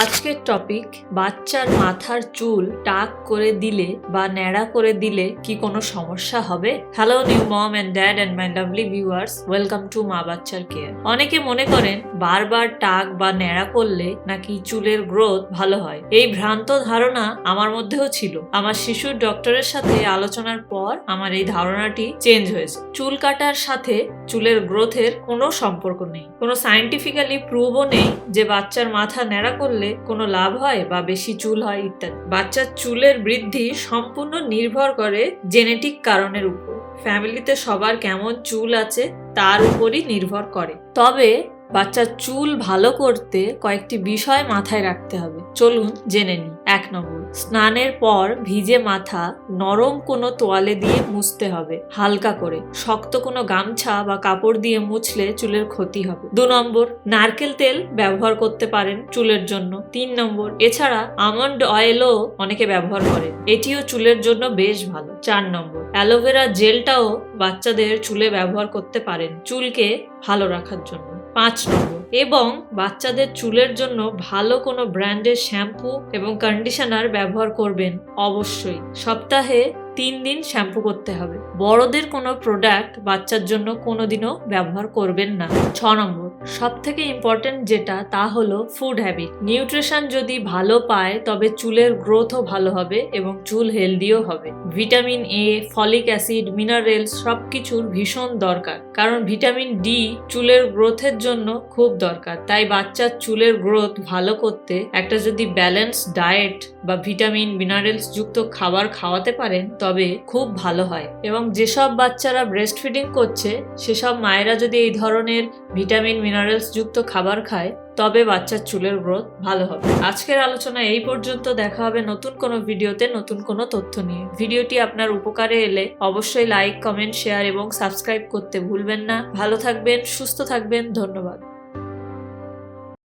আজকের টপিক বাচ্চার মাথার চুল টাক করে দিলে বা ন্যাড়া করে দিলে কি কোনো সমস্যা হবে? Hello new mom and dad and my lovely viewers welcome to মা বাচ্চার কেয়ার অনেকে মনে করেন বারবার টাক বা ন্যাড়া করলে নাকি চুলের গ্রোথ ভালো হয়। এই ভ্রান্ত ধারণা আমার মধ্যেও ছিল। আমার শিশুর ডক্টরের সাথে আলোচনার পর আমার এই ধারণাটি চেঞ্জ হয়েছে। চুল কাটার সাথে চুলের গ্রোথের কোনো সম্পর্ক নেই। কোনো সায়েন্টিফিক্যালি প্রুভও নেই যে বাচ্চার মাথা ন্যাড়া করলে কোনো লাভ হয় বা বেশি চুল হয় ইত্যাদি? বাচ্চার চুলের বৃদ্ধি সম্পূর্ণ নির্ভর করে জেনেটিক কারণের উপর। ফ্যামিলিতে সবার কেমন চুল আছে তার উপরই নির্ভর করে। তবে বাচ্চার চুল ভালো করতে কয়েকটি বিষয় মাথায় রাখতে হবে। চলুন জেনে নিই। এক নম্বর, স্নানের পর ভিজে মাথা নরম কোনো তোয়ালে দিয়ে মুছতে হবে, হালকা করে। শক্ত কোনো গামছা বা কাপড় দিয়ে মুছলে চুলের ক্ষতি হবে। দু নম্বর, নারকেল তেল ব্যবহার করতে পারেন চুলের জন্য। তিন নম্বর, এছাড়া আমন্ড অয়েলও অনেকে ব্যবহার করে এটিও চুলের জন্য বেশ ভালো। চার নম্বর, অ্যালোভেরা জেলটাও বাচ্চাদের চুলে ব্যবহার করতে পারেন চুলকে ভালো রাখার জন্য। পাঁচ নম্বর। এবং বাচ্চাদের চুলের জন্য ভালো কোনো ব্র্যান্ডের শ্যাম্পু এবং কন্ডিশনার ব্যবহার করবেন অবশ্যই। সপ্তাহে তিন দিন শ্যাম্পু করতে হবে। বড়দের কোনো প্রোডাক্ট বাচ্চার জন্য কোনোদিনও ব্যবহার করবেন না। ছ নম্বর সব থেকে ইম্পর্টেন্ট যেটা তা হলো ফুড হ্যাবিট নিউট্রিশন যদি ভালো পায়, তবে চুলের গ্রোথও ভালো হবে এবং চুল হেলদিও হবে। Vitamin A folic acid minerals সব কিছুর ভীষণ দরকার। কারণ ভিটামিন ডি চুলের গ্রোথের জন্য খুব দরকার। তাই বাচ্চার চুলের গ্রোথ ভালো করতে একটা যদি ব্যালেন্স ডায়েট বা ভিটামিন মিনারেলস যুক্ত খাবার খাওয়াতে পারেন, তবে খুব ভালো হয়। এবং যেসব বাচ্চারা ব্রেস্ট ফিডিং করছে, সেসব মায়েরা যদি এই ধরনের ভিটামিন মিনারেলস যুক্ত খাবার খায়, তবে বাচ্চার চুলের গ্রোথ ভালো হবে। আজকের আলোচনা এই পর্যন্ত। দেখা হবে নতুন কোনো ভিডিওতে নতুন কোনো তথ্য নিয়ে। ভিডিওটি আপনার উপকারে এলে অবশ্যই লাইক কমেন্ট শেয়ার এবং সাবস্ক্রাইব করতে ভুলবেন না। ভালো থাকবেন, সুস্থ থাকবেন। ধন্যবাদ।